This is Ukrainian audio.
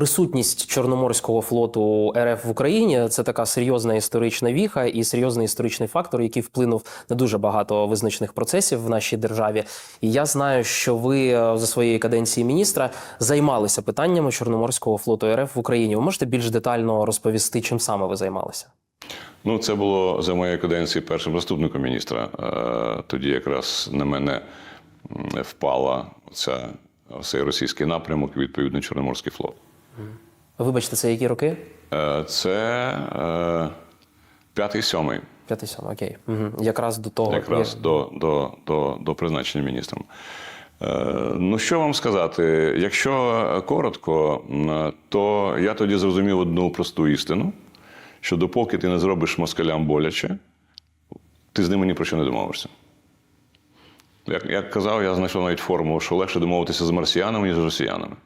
присутність Чорноморського флоту РФ в Україні це така серйозна історична віха і серйозний історичний фактор, який вплинув на дуже багато визначних процесів в нашій державі. І я знаю, що ви е, за своєї каденції міністра займалися питаннями Чорноморського флоту РФ в Україні. Ви можете більш детально розповісти, чим саме ви займалися? Ну, це було за моєї каденції першим заступником міністра. Е, Тоді якраз на мене впала ця, цей російський напрямок, відповідно, Чорноморський флот. Вибачте, це які роки? Е, Це е, п'ятий сьомий, П'ятий сьомий, окей. Угу. Якраз до того якраз до, до, до, до призначення міністром. Е, Ну, що вам сказати? Якщо коротко, то я тоді зрозумів одну просту істину: що допоки ти не зробиш москалям боляче, ти з ними ні про що не домовишся. Як, як казав, я знайшов навіть формулу, що легше домовитися з марсіянами, ніж з росіянами.